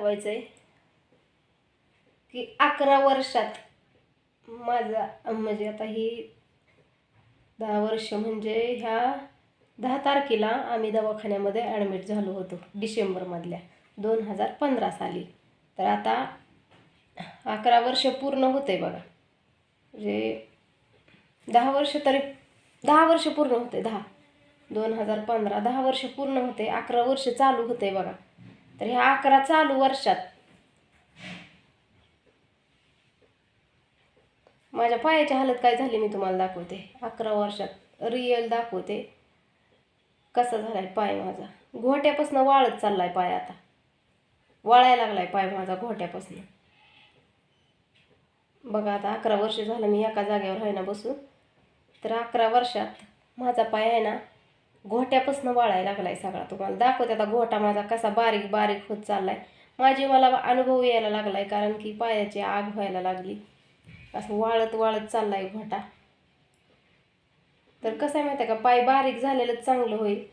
दाखवायचं आहे की अकरा वर्षात माझा म्हणजे आता ही दहा वर्ष म्हणजे ह्या दहा तारखेला आम्ही दवाखान्यामध्ये ॲडमिट झालो होतो डिसेंबरमधल्या दोन हजार पंधरा साली. तर आता अकरा वर्ष पूर्ण होते बघा. म्हणजे दहा वर्ष तरी दहा वर्ष पूर्ण होते दहा. दोन हजार पंधरा दहा वर्ष पूर्ण होते अकरा वर्ष चालू होते बघा. तर ह्या अकरा चालू वर्षात. माझ्या पायाची हालत काय झाली मी तुम्हाला दाखवते. अकरा वर्षात रिअल दाखवते. कसा झालाय पाय माझा? घोट्यापासून वाळत चाललाय पाय आता. वाळायला लागलाय पाय माझा घोट्यापासून. बघा आता अकरा वर्ष झालं मी एका जागेवर आहे ना बसून. तर अकरा वर्षात माझा पाय आहे ना घोट्यापासून वाळायला लागलाय सगळा तुम्हाला. दाखवते आता घोटा माझा कसा बारीक बारीक होत चाललाय. माझी मला अनुभव यायला लागलाय कारण की पायाची आग व्हायला लागली. असं वाळत वाळत चाललाय घोटा. तर कसं आहे माहिती आहे का पाय बारीक झालेलं चांगलं होईल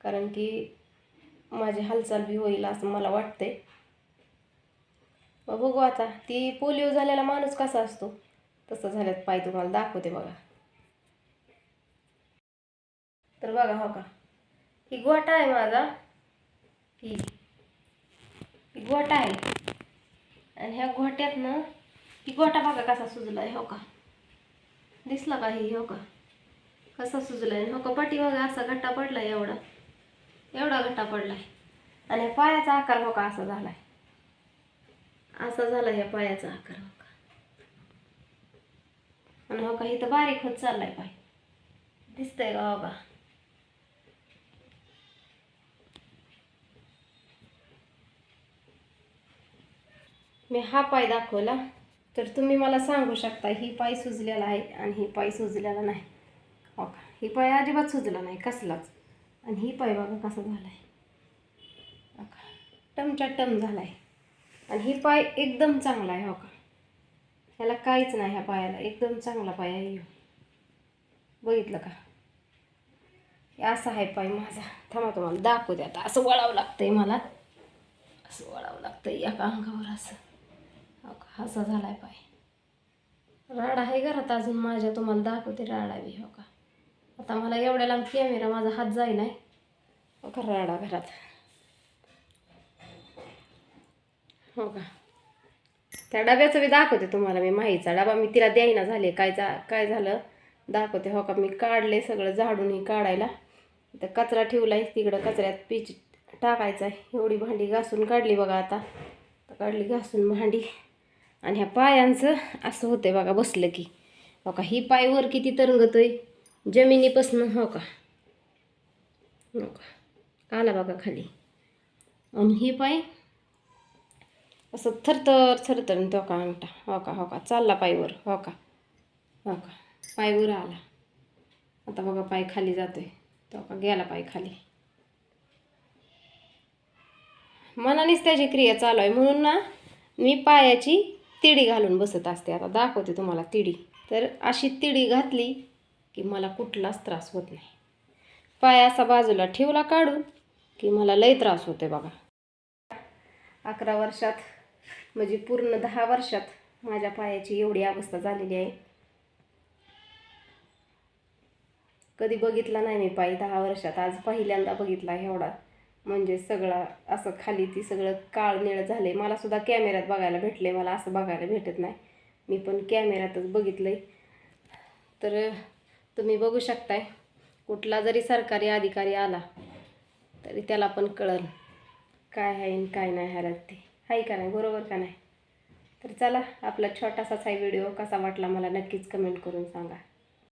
कारण की माझी हालचाल बी होईल असं मला वाटतंय. मग बघू आता ती पोलिओ झालेला माणूस कसा असतो? तसं झाल्यात पाय तुम्हाला. दाखवते बघा. तर बघा हो का. ही गोटा आहे माझा. ही. ही गोटा आहे. आणि ह्या गोट्यातनं ही गोटा बघा कसा सुजला आहे हो का. दिसला का ही हो का. कसा सुजला आहे हो का. पटी बघा असा घट्टा पडला आहे एवढा. एवढा घट्टा पडला आहे आणि ह्या पायाचा आकार हो का असा झालाय. असा झाला ह्या पायाचा आकार हो का आणि हो का इथं बारीक होत चाललाय पाय. दिसतंय का हो का. मी हा पाय दाखवला तर तुम्ही मला सांगू शकता ही पाय सुजलेला आहे आणि ही पाय सुजलेला नाही. हो का? ही पाय अजिबात सुजला नाही कसलाच. आणि ही पाय बघा कसा झाला आहे हो का? टमच्या टम झाला आहे आणि ही पाय एकदम चांगला आहे हो का? ह्याला काहीच नाही ह्या पायाला एकदम चांगला पाय आहे बघितलं का? हे असा आहे पाय माझा. थांबा तुम्हाला दाखवू द्या आता असं वळावं लागतंय मला. असं वळावं लागतंय एका अंगावर असं. का असा आहे पाय राड आहे घरात अजून माझ्या तुम्हाला दाखवते राडा बी हो का? आता मला एवढ्या लांब कॅमेरा माझा हात जाई नाही हो का राडा घरात? हो का? त्या डब्याचं मी दाखवते तुम्हाला मी माहीचा डबा. मी तिला द्यायना झाले. काय जा काय झालं? दाखवते हो का? मी काढले सगळं झाडूनही काढायला. तर कचरा ठेवलाय. तिकडं कचऱ्यात पीच टाकायचा आहे एवढी भांडी घासून काढली बघा आता. तर काढली घासून भांडी. आणि ह्या पायांचं असं होतंय बघा बसलं की. हो का ही पायवर किती तरंगतोय. जमिनीपासून हो का. हो का आला बघा खाली. आणि ही पाय असं थरथर थरथर तो का अंगठा. हो का हो का चालला पायवर हो का हो का पायवर आला. आता बघा पाय खाली जातोय. तो का गेला पाय खाली. मनानेच त्याची क्रिया चालू आहे. म्हणून ना मी पायाची तिडी घालून बसत असते. आता दाखवते तुम्हाला तिडी तर अशी तिडी घातली की मला कुठलाच त्रास होत नाही. पाय असा बाजूला ठेवला काढून की मला लय त्रास होते बघा. अकरा वर्षात म्हणजे पूर्ण दहा वर्षात माझ्या पायाची एवढी अवस्था झालेली आहे. कधी बघितला नाही मी पाय दहा वर्षात. आज पहिल्यांदा बघितला एवढा. म्हणजे सगळा असं खाली ती सगळं काळ निळं झाले आहे मलासुद्धा कॅमेऱ्यात बघायला भेटले मला असं बघायला भेटत नाही. मी पण कॅमेऱ्यातच बघितलं आहे तर तुम्ही बघू शकताय. कुठला जरी सरकारी अधिकारी आला तरी त्याला पण कळल काय आहे आणि काय नाही ह्याला ते आहे का नाही? बरोबर का नाही? तर चला आपला छोटासाच हा व्हिडिओ कसा वाटला मला नक्कीच कमेंट करून सांगा.